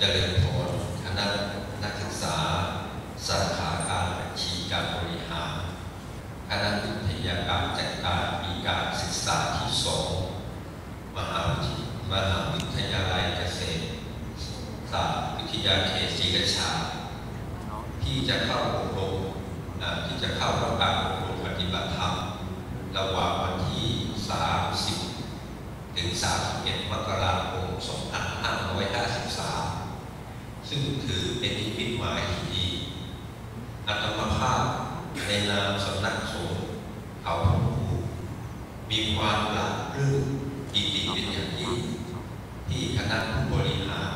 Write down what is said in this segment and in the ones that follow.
เจริญพรคณะนักศึกษา สาขาการบัญชีการบริหารคณะวิทยาการจัดการปีการศึกษาที่สองมหาวิทยมหาวิทยาลัยเกษตรศาสตร์วิทยาเขตศรีราชาที่จะเข้าอบรมที่จะเข้ารับการอบรมปฏิบัติธรรมระหว่างวันที่ 30 ถึง 31 มกราคม 2553 ซึ่งถือเป็นนิมิตหมายที่ดีอัตมภาพในนามสำนักสงฆ์เขาพระภูมีความหลาบรื่นปีติเป็นอย่างยิ่งที่คณะผู้บริหาร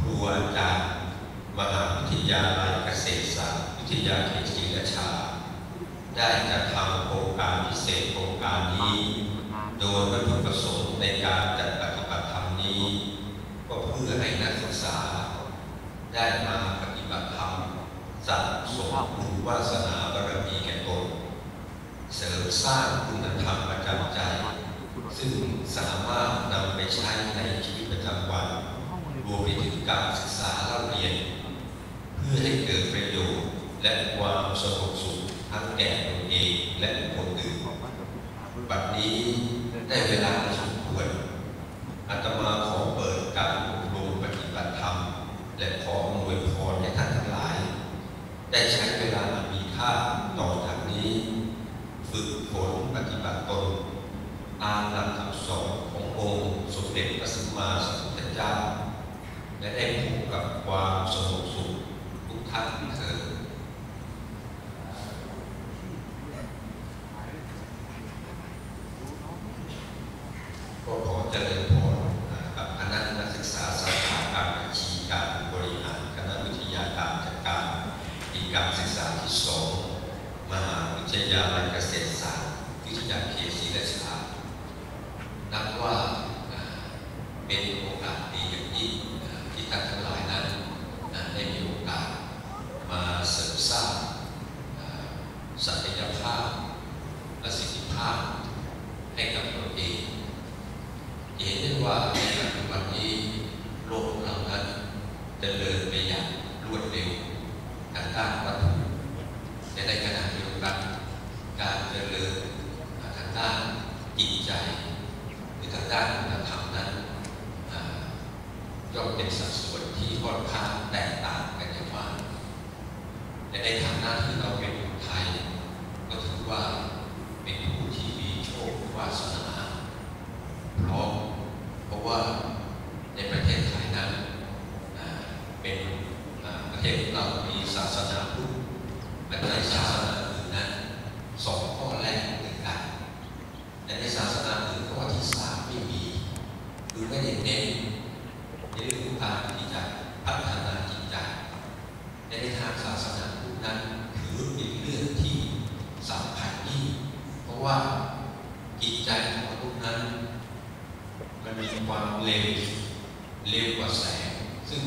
ครูอาจารย์มหาวิทยาลัยเกษตรศาสตร์วิทยาเขตศรีราชา ได้จัดทำโครงการพิเศษโครงการนี้ โดยวัตถุประสงค์ในการจัดปฏิบัติธรรมนี้ ก็เพื่อให้นักศึกษา ได้มาปฏิบัติธรรมสั่งสมบุญวาสนาบารมีแก่ตนเสริมสร้างคุณธรรมประจำใจ ซึ่งสามารถนำไปใช้ในชีวิตประจำวันรวมไปถึงการศึกษาเล่าเรียน เพื่อให้เกิดประโยชน์ และความสงบสุขทั้งแก่ตนเองและคนอื่นบัดนี้ได้เวลาสมควรอาตมาขอเปิดการอบรมปฏิบัติธรรม และขออวยพรให้ท่านทั้งหลาย ได้ใช้เวลาอันมีค่าต่อจากนี้ ฝึกฝนปฏิบัติตน ตามหลักคำสอนขององค์สมเด็จพระสัมมาสัมพุทธเจ้า และได้พบกับความสงบสุขทุกท่านเถิดก็ขอเจริญพรกับคณะนักศึกษาสาขาการบัญชีการบริหารคณะวิทยาการจัดการปีการศึกษาที่สองมหาวิทยาลัยเกษตรศาสตร์วิทยาเขตศรีราชา นับว่าเป็นโอกาสดีอย่างยิ่งที่ท่านทั้งหลายนั้นได้มีโอกาสมาเสริมสร้างศักยภาพประสิทธิภาพให้กับตนเอง เห็นได้ว่าในปัจจุบันนี้โลกของเรานั้นเจริญไปอย่างรวดเร็วทางด้านวัตถุและในขณะเดียวกันการเจริญทางด้านจิตใจหรือทางด้านคุณธรรมนั้นย่อม เป็นสัดส่วนที่ค่อนข้างแตกต่างกันอย่างมากและในฐานะที่เราเป็นคนไทย ก็ถือว่าเป็นผู้ที่มีโชควาสนาเพราะเพราะว่าในประเทศไทยนั้นเป็นประเทศเรามีศาสนาพุทธและในศาสนาอื่นนั้นสองข้อแรกเหมือนกันแต่ในศาสนาอื่นข้อที่สามไม่มีคือไม่ได้เน้นในเรื่องของการที่จะพัฒนาจิตใจในทางศาสนาพุทธนั้นถือเป็นเรื่องที่สำคัญยิ่งเพราะว่าจิต ใจของมนุษย์นั้น มันมีความเร็วเร็วกว่าแสง ซึ่ง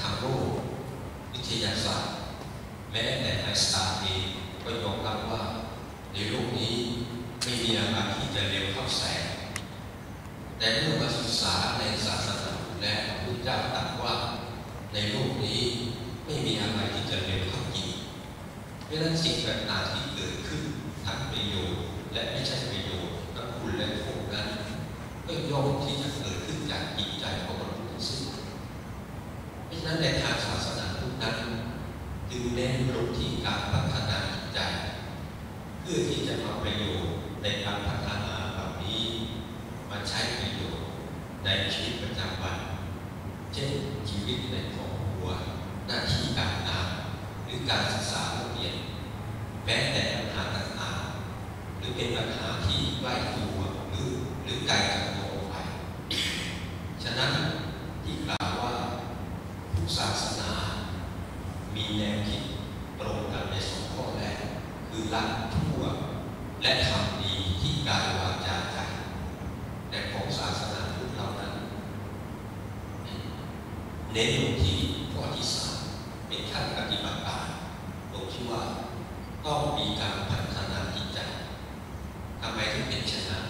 ทางโลกวิทยาศาสตร์ แม้แต่ไอน์สไตน์เองก็ยอมรับว่าในโลกนี้ไม่มีอะไรที่จะเร็วเท่าแสง แต่เมื่อมาศึกษาในศาสนาและพระพุทธเจ้าตรัสว่าในโลกนี้ไม่มีอะไรที่จะเร็วเท่าจิตเพราะนั้นสิ่งต่างๆที่เกิดขึ้นทั้งประโยชน์และไม่ใช่ประโยชน์ คุณและโทษนั้นก็ย่อมที่จะเกิดขึ้นจากจิตใจของมนุษย์ทั้งสิ้นเพราะฉะนั้นในทางศาสนาพุทธนั้นจึงเน้นลงที่การพัฒนาจิตใจ เพื่อที่จะมาประโยชน์ในการพัฒนาเหล่านี้มาใช้ประโยชน์ในชีวิตประจำวัน เช่นชีวิตในครอบครัวหน้าที่การงานหรือการศึกษาเรียนแม้แต่ปัญหาต่างๆหรือเป็นปัญหาที่ใกล้ตัว รือหรือไกลจากตัวออกไปฉะนั้นที่กล่าวว่าทุกศาสนา มีแนวคิดตรงกันในสองข้อแรกคือละทั่วและทำดีที่กายวาจาใจแต่ของศาสนาพุทธเรานั้นเน้นลงที่ที่สามเป็นขั้นปฏิบัติการตรงที่ว่าต้องมีการพัฒนาจิตใจทำไมถึงเป็นเช่นนั้น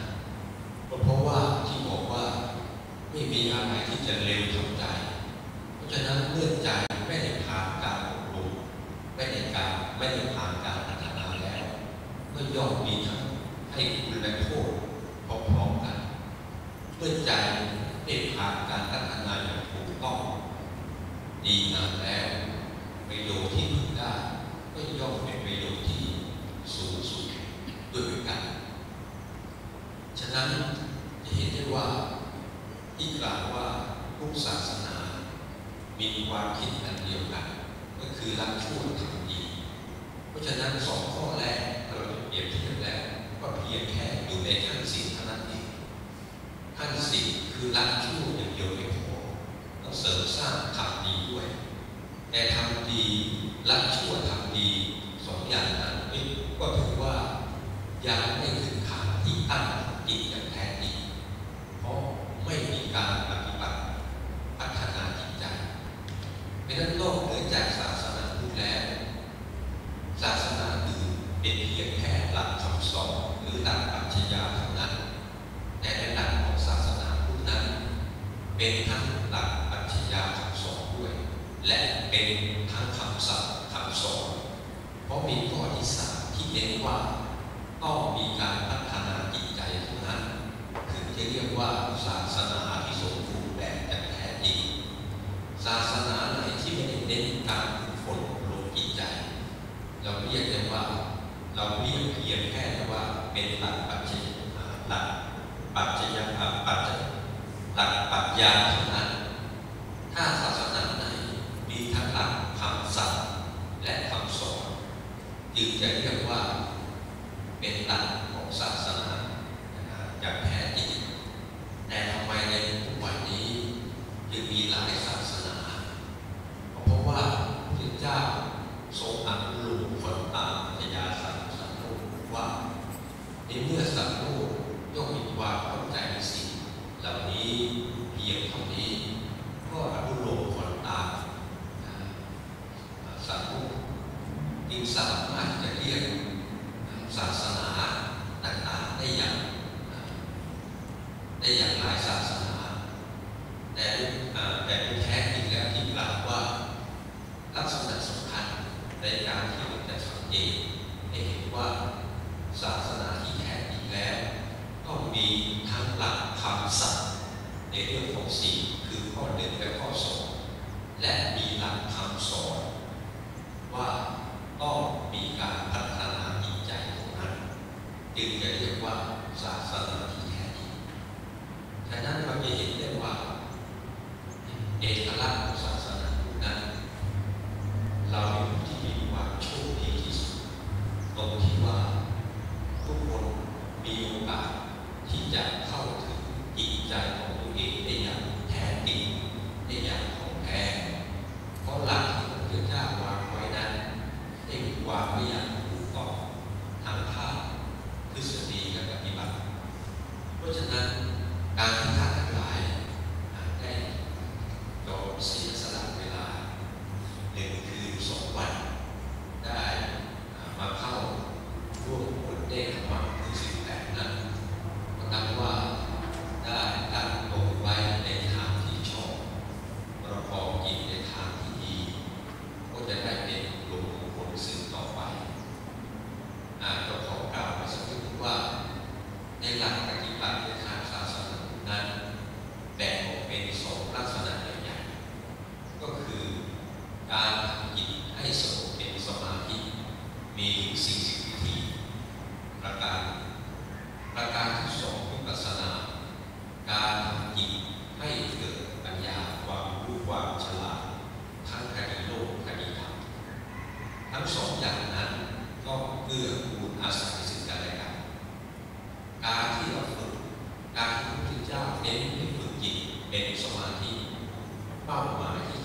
ก็เพราะว่าที่บอกว่าไม่มีอะไรที่จะเร็วทำใจ ก็ยอมมีทั้งให้คุณและโทษพร้อมๆกันเมื่อใจได้ผ่านการพัฒนาอย่างถูกต้อง ดีงามแล้วประโยชน์ที่พึงได้ ก็ย่อมเป็นประโยชน์ที่สูงสุดด้วยกัน ฉะนั้นจะเห็นได้ว่าที่กล่าวว่าทุกศาสนา มีความคิดอันเดียวกัน ก็คือรักชั่วทำดี เพราะฉะนั้นสองข้อแรก รียบเทียบแล้วก็เพียงแค่อยู่ในขั้นสิ่เท่านั้นเองขั้นสิ่คือรักชั่วอย่างเดียวไม่พอต้องเสริมสร้างทำดีด้วย แต่ทำดีรักชั่วทำดีสองอย่างนั้นก็ถือว่ายังไม่ถึงฐานที่ตั้งจิตอย่างแท้จริงเพราะไม่มีการปฏิบัติพัฒนาจิตใจเพราะนั้นนอกเหนือจากศาสนาพุทธแล้วศาสนา เป็นเพียงแค่หลักคำสอนหรือหลักปรัชญาเท่านั้น แต่ในหลักของศาสนาพุทธนั้น เป็นทั้งหลักปรัชญาคำสอนด้วย และเป็นทั้งคำสั่งคำสอน เพราะมีข้อที่สามที่เน้นว่าต้องมีการพัฒนาจิตใจเท่านั้นถึงจะเรียกว่าศาสนาที่สมบูรณ์แบบอย่แท้จริงศาสนาไหนที่ไม่ได้เน้นการฝึกฝนอบรมจิตใจ เราเรียกได้ว่า เรา เรียกเพียงแค่ว่าเป็นหลักปัจจัยหลักปัจจัยปัจจัยหลักปรัชญาเท่านั้น ถ้าศาสนาไหนมีทั้งหลักคำสั่งและคำสอนจึงจะเรียกว่าเป็นหลักของศาสนาอย่างแท้จริงแต่ทำไมในทุกวันนี้จึงมีหลายศาสนา เพราะว่าพระเจ้าทรงอนุโลมคนตามพยาสัตว์สัตว์โลกว่าในเมื่อสัตว์โลกย่อมมีความเข้าใจในสิ่งเหล่านี้เพียงเท่านี้ ก็อนุโลมคนตามสัตว์โลก จึงสามารถจะเรียกศาสนาต่างๆได้อย่างได้อย่างหลายศาสนา แต่แต่แท้จริงแล้วที่กล่าวว่าลักษณะสำคัญในการที่เราจะสังเกตให้เห็นว่าศาสนาที่แท้จริงแล้วต้องมีทั้งหลักคำสั่งในเรื่องของศีลคือข้อหนึ่งและข้อสองและมีหลักคำสอนว่า ก็มีการพัฒนาจิตใจของนั้นจึงจะเรียกว่า เป็นสมาธิเป้าหมายที่